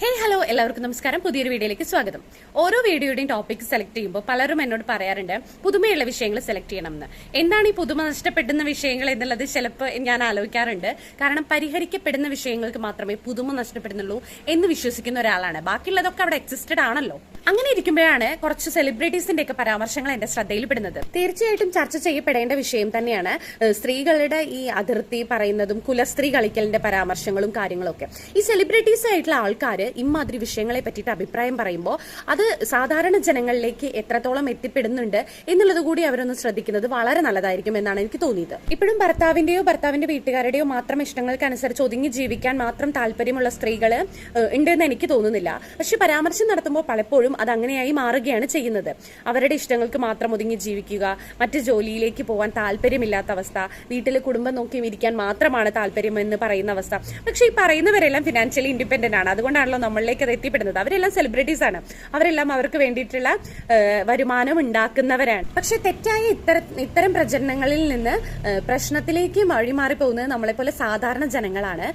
ഹേ hello എല്ലാവർക്കും നമസ്കാരം. പുതിയൊരു വീഡിയോയിലേക്ക് സ്വാഗതം. ഓരോ വീഡിയോയുടെയും ടോപ്പിക് സെലക്ട് ചെയ്യുമ്പോൾ പലരും എന്നോട് പറയാറുണ്ട് പുതുമയുള്ള വിഷയങ്ങൾ സെലക്ട് ചെയ്യണമെന്ന്. എന്താണ് ഈ പുതുമ നഷ്ടപ്പെടുന്ന വിഷയങ്ങൾ എന്നുള്ളത് ചിലപ്പോൾ ഞാൻ ആലോചിക്കാറുണ്ട്. കാരണം പരിഹരിക്കപ്പെടുന്ന വിഷയങ്ങൾക്ക് മാത്രമേ പുതുമ നഷ്ടപ്പെടുന്നുള്ളൂ എന്ന് വിശ്വസിക്കുന്ന ഒരാളാണ്. ബാക്കിയുള്ളതൊക്കെ അവിടെ എക്സിസ്റ്റഡ് ആണല്ലോ. അങ്ങനെ ഇരിക്കുമ്പോഴാണ് കുറച്ച് സെലിബ്രിറ്റീസിന്റെ ഒക്കെ പരാമർശങ്ങൾ എന്റെ ശ്രദ്ധയിൽപ്പെടുന്നത്. തീർച്ചയായിട്ടും ചർച്ച ചെയ്യപ്പെടേണ്ട വിഷയം തന്നെയാണ് സ്ത്രീകളുടെ ഈ അതിർത്തി പറയുന്നതും കുലസ്ത്രീ കളിക്കലിന്റെ പരാമർശങ്ങളും കാര്യങ്ങളൊക്കെ. ഈ സെലിബ്രിറ്റീസ് ആയിട്ടുള്ള ആൾക്കാർ ഇമാതിരി വിഷയങ്ങളെ പറ്റിയിട്ട് അഭിപ്രായം പറയുമ്പോൾ അത് സാധാരണ ജനങ്ങളിലേക്ക് എത്രത്തോളം എത്തിപ്പെടുന്നുണ്ട് എന്നുള്ളത് കൂടി അവരൊന്ന് ശ്രദ്ധിക്കുന്നത് വളരെ നല്ലതായിരിക്കും എന്നാണ് എനിക്ക് തോന്നിയത്. ഇപ്പോഴും ഭർത്താവിന്റെയോ ഭർത്താവിന്റെ വീട്ടുകാരുടെയോ മാത്രം ഇഷ്ടങ്ങൾക്കനുസരിച്ച് ഒതുങ്ങി ജീവിക്കാൻ മാത്രം താല്പര്യമുള്ള സ്ത്രീകൾ ഉണ്ടെന്ന് എനിക്ക് തോന്നുന്നില്ല. പക്ഷെ പരാമർശം നടത്തുമ്പോൾ പലപ്പോഴും അത് അങ്ങനെയായി മാറുകയാണ് ചെയ്യുന്നത്. അവരുടെ ഇഷ്ടങ്ങൾക്ക് മാത്രം ഒതുങ്ങി ജീവിക്കുക മറ്റ് ജോലിയിലേക്ക് പോകാൻ താല്പര്യമില്ലാത്ത അവസ്ഥ വീട്ടിലെ കുടുംബം നോക്കി ഇരിക്കാൻ മാത്രമാണ് താല്പര്യം എന്ന് പറയുന്ന അവസ്ഥ. പക്ഷേ ഈ പറയുന്നവരെല്ലാം ഫിനാൻഷ്യലി ഇൻഡിപെൻഡന്റ് ആണ്. അതുകൊണ്ടാണല്ലോ നമ്മളിലേക്ക് അത് എത്തിപ്പെടുന്നത്. അവരെല്ലാം സെലിബ്രിറ്റീസ് ആണ്. അവരെല്ലാം അവർക്ക് വേണ്ടിയിട്ടുള്ള വരുമാനം ഉണ്ടാക്കുന്നവരാണ്. പക്ഷെ തെറ്റായ ഇത്തരം ഇത്തരം പ്രചരണങ്ങളിൽ നിന്ന് പ്രശ്നത്തിലേക്ക് വഴിമാറി പോകുന്നത് നമ്മളെപ്പോലെ സാധാരണ ജനങ്ങളാണ്.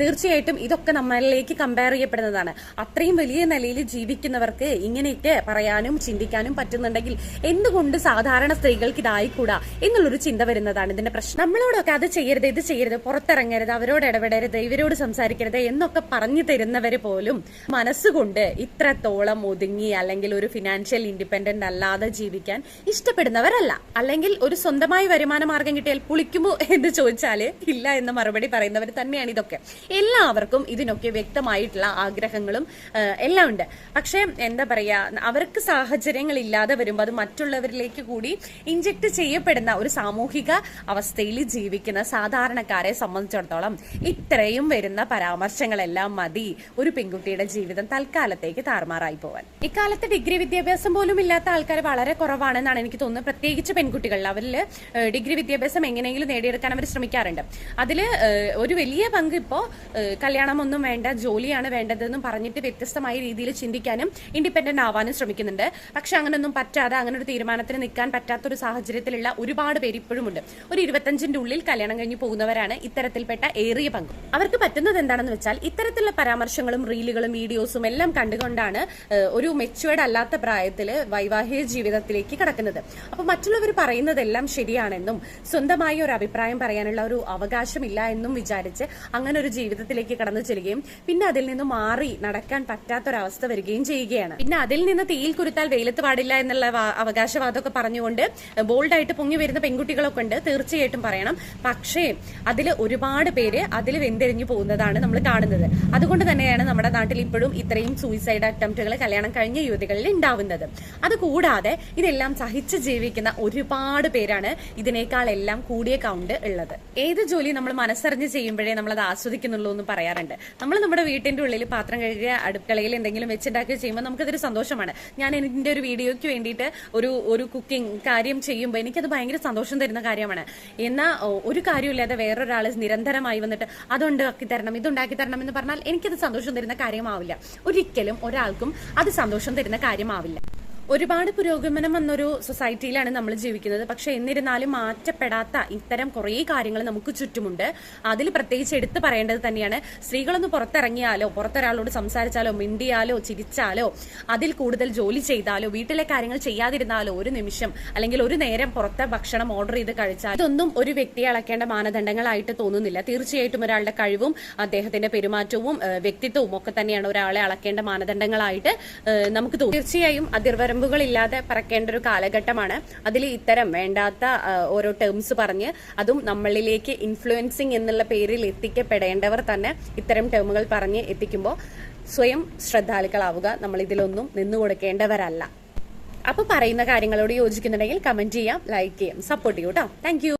തീർച്ചയായിട്ടും ഇതൊക്കെ നമ്മളിലേക്ക് കമ്പയർ ചെയ്യപ്പെടുന്നതാണ്. അത്രയും വലിയ നിലയിൽ ജീവിക്കുന്നവർക്ക് ഇങ്ങനെയൊക്കെ പറയാനും ചിന്തിക്കാനും പറ്റുന്നുണ്ടെങ്കിൽ എന്തുകൊണ്ട് സാധാരണ സ്ത്രീകൾക്ക് ഇതായിക്കൂടാ എന്നുള്ളൊരു ചിന്ത വരുന്നതാണ് ഇതിന്റെ പ്രശ്നം. നമ്മളോടൊക്കെ അത് ചെയ്യരുത് ഇത് ചെയ്യരുത് പുറത്തിറങ്ങരുത് അവരോട് ഇടപെടരുത് ഇവരോട് സംസാരിക്കരുത് എന്നൊക്കെ പറഞ്ഞു തരുന്നവര് പോലും മനസ്സുകൊണ്ട് ഇത്രത്തോളം ഒതുങ്ങി അല്ലെങ്കിൽ ഒരു ഫിനാൻഷ്യൽ ഇൻഡിപെൻഡന്റ് അല്ലാതെ ജീവിക്കാൻ ഇഷ്ടപ്പെടുന്നവരല്ല. അല്ലെങ്കിൽ ഒരു സ്വന്തമായി വരുമാന മാർഗം കിട്ടിയാൽ പുളിക്കുമോ എന്ന് ചോദിച്ചാൽ ഇല്ല എന്ന മറുപടി പറയുന്നവർ തന്നെയാണ് ഇതൊക്കെ. എല്ലാവർക്കും ഇതിനൊക്കെ വ്യക്തമായിട്ടുള്ള ആഗ്രഹങ്ങളും എല്ലാം ഉണ്ട്. പക്ഷേ എന്താ പറയാ അവർക്ക് സാഹചര്യങ്ങൾ ഇല്ലാതെ വരുമ്പോൾ അത് മറ്റുള്ളവരിലേക്ക് കൂടി ഇഞ്ചക്ട് ചെയ്യപ്പെടുന്ന ഒരു സാമൂഹിക അവസ്ഥയിൽ ജീവിക്കുന്ന സാധാരണക്കാരെ സംബന്ധിച്ചിടത്തോളം ഇത്രയും വരുന്ന പരാമർശങ്ങളെല്ലാം മതി ഒരു പെൺകുട്ടിയുടെ ജീവിതം തൽക്കാലത്തേക്ക് താറുമാറായി പോവാൻ. ഇക്കാലത്ത് ഡിഗ്രി വിദ്യാഭ്യാസം പോലും ഇല്ലാത്ത ആൾക്കാർ വളരെ കുറവാണെന്നാണ് എനിക്ക് തോന്നുന്നത്. പ്രത്യേകിച്ച് പെൺകുട്ടികളിൽ അവരിൽ ഡിഗ്രി വിദ്യാഭ്യാസം എങ്ങനെയെങ്കിലും നേടിയെടുക്കാൻ അവർ ശ്രമിക്കാറുണ്ട്. അതിൽ ഒരു വലിയ പങ്ക് ഇപ്പോൾ കല്യാണമൊന്നും വേണ്ട ജോലിയാണ് വേണ്ടതെന്നും പറഞ്ഞിട്ട് വ്യത്യസ്തമായ രീതിയിൽ ചിന്തിക്കാനും ഇൻഡിപെൻഡന്റ് ആവാനും ശ്രമിക്കുന്നുണ്ട്. പക്ഷെ അങ്ങനെയൊന്നും പറ്റാതെ അങ്ങനെ ഒരു തീരുമാനത്തിന് നിൽക്കാൻ പറ്റാത്ത ഒരു സാഹചര്യത്തിലുള്ള ഒരുപാട് പേര് ഇപ്പോഴും ഉണ്ട് ഒരു ഇരുപത്തഞ്ചിന്റെ ഉള്ളിൽ കല്യാണം കഴിഞ്ഞ് പോകുന്നവരാണ് ഇത്തരത്തിൽപ്പെട്ട ഏറിയ പങ്ക്. അവർക്ക് പറ്റുന്നത് എന്താണെന്ന് വെച്ചാൽ ഇത്തരത്തിലുള്ള പരാമർശങ്ങളും റീലുകളും വീഡിയോസും എല്ലാം കണ്ടുകൊണ്ടാണ് ഒരു മെച്ചുവേർഡ് അല്ലാത്ത പ്രായത്തിൽ വൈവാഹിക ജീവിതത്തിലേക്ക് കടക്കുന്നത്. അപ്പൊ മറ്റുള്ളവർ പറയുന്നതെല്ലാം ശരിയാണെന്നും സ്വന്തമായി ഒരു അഭിപ്രായം പറയാനുള്ള ഒരു അവകാശമില്ല എന്നും വിചാരിച്ച് അങ്ങനെ ഒരു ജീവിതത്തിലേക്ക് കടന്നു ചെല്ലുകയും പിന്നെ അതിൽ നിന്ന് മാറി നടക്കാൻ പറ്റാത്തൊരവസ്ഥ വരികയും ചെയ്യുകയാണ്. പിന്നെ അതിൽ നിന്ന് തീയിൽ കുരുത്താൽ വെയിലത്ത് പാടില്ല എന്നുള്ള അവകാശവാദമൊക്കെ പറഞ്ഞുകൊണ്ട് ബോൾഡായിട്ട് പൊങ്ങി വരുന്ന പെൺകുട്ടികളൊക്കെ ഉണ്ട്. തീർച്ചയായിട്ടും പറയണം. പക്ഷേ അതിൽ ഒരുപാട് പേര് അതിൽ വെന്തെരിഞ്ഞു പോകുന്നതാണ് നമ്മൾ കാണുന്നത്. അതുകൊണ്ട് തന്നെയാണ് നമ്മുടെ നാട്ടിൽ ഇപ്പോഴും ഇത്രയും സൂയിസൈഡ് അറ്റംപ്റ്റുകൾ കല്യാണം കഴിഞ്ഞ യുവതികളിൽ ഉണ്ടാവുന്നത്. അതുകൂടാതെ ഇതെല്ലാം സഹിച്ച് ജീവിക്കുന്ന ഒരുപാട് പേരാണ് ഇതിനേക്കാൾ എല്ലാം കൂടിയ കൗണ്ട് ഉള്ളത്. ഏത് ജോലി നമ്മൾ മനസ്സറിഞ്ഞ് ചെയ്യുമ്പോഴേ നമ്മൾ അത് ആസ്വദിക്കുന്നുള്ളൂ എന്ന് പറയാറുണ്ട്. നമ്മൾ നമ്മുടെ വീട്ടിന്റെ ഉള്ളിൽ പാത്രം കഴുകിയ അടുക്കളയിൽ എന്തെങ്കിലും വെച്ചുണ്ടാക്കുക ചെയ്യുമ്പോൾ നമുക്കതൊരു സന്തോഷമാണ്. ഞാൻ എന്റെ ഒരു വീഡിയോയ്ക്ക് വേണ്ടിയിട്ട് ഒരു ഒരു കുക്കിംഗ് കാര്യം ചെയ്യുമ്പോൾ എനിക്കത് ഭയങ്കര സന്തോഷം തരുന്ന കാര്യമാണ്. എന്നാൽ ഒരു കാര്യമില്ലാതെ വേറൊരാൾ നിരന്തരമായി വന്നിട്ട് അതുണ്ടാക്കി തരണം ഇതുണ്ടാക്കി തരണം എന്ന് പറഞ്ഞാൽ എനിക്കത് സന്തോഷം തരുന്ന കാര്യമാവില്ല. ഒരിക്കലും ഒരാൾക്കും അത് സന്തോഷം തരുന്ന കാര്യമാവില്ല. ഒരുപാട് പുരോഗമനം വന്നൊരു സൊസൈറ്റിയിലാണ് നമ്മൾ ജീവിക്കുന്നത്. പക്ഷെ എന്നിരുന്നാലും മാറ്റപ്പെടാത്ത ഇത്തരം കുറേ കാര്യങ്ങൾ നമുക്ക് ചുറ്റുമുണ്ട്. അതിൽ പ്രത്യേകിച്ച് എടുത്തു പറയേണ്ടത് തന്നെയാണ് സ്ത്രീകളൊന്ന് പുറത്തിറങ്ങിയാലോ പുറത്തൊരാളോട് സംസാരിച്ചാലോ മിണ്ടിയാലോ ചിരിച്ചാലോ അതിൽ കൂടുതൽ ജോലി ചെയ്താലോ വീട്ടിലെ കാര്യങ്ങൾ ചെയ്യാതിരുന്നാലോ ഒരു നിമിഷം അല്ലെങ്കിൽ ഒരു നേരം പുറത്തെ ഭക്ഷണം ഓർഡർ ചെയ്ത് കഴിച്ചാൽ ഇതൊന്നും ഒരു വ്യക്തിയെ അളക്കേണ്ട മാനദണ്ഡങ്ങളായിട്ട് തോന്നുന്നില്ല. തീർച്ചയായിട്ടും ഒരാളുടെ കഴിവും അദ്ദേഹത്തിന്റെ പെരുമാറ്റവും വ്യക്തിത്വവും ഒക്കെ തന്നെയാണ് ഒരാളെ അളക്കേണ്ട മാനദണ്ഡങ്ങളായിട്ട് നമുക്ക് തോന്നും. തീർച്ചയായും അതിർവരമ്പുകളില്ലാതെ പറക്കേണ്ട ഒരു കാലഘട്ടമാണ്. അതിൽ ഇത്തരം വേണ്ടാത്ത ഓരോ ടേംസ് പറഞ്ഞ് അതും നമ്മളിലേക്ക് ഇൻഫ്ലുവൻസിങ് എന്നുള്ള പേരിൽ എത്തിക്കപ്പെടേണ്ടവർ തന്നെ ഇത്തരം ടേമുകൾ പറഞ്ഞ് എത്തിക്കുമ്പോൾ സ്വയം ശ്രദ്ധാലുക്കളാവുക. നമ്മൾ ഇതിലൊന്നും നിന്നു കൊടുക്കേണ്ടവരല്ല അപ്പൊ പറയുന്ന കാര്യങ്ങളോട് യോജിക്കുന്നുണ്ടെങ്കിൽ കമന്റ് ചെയ്യാം ലൈക്ക് ചെയ്യാം സപ്പോർട്ട് ചെയ്യൂട്ടോ താങ്ക്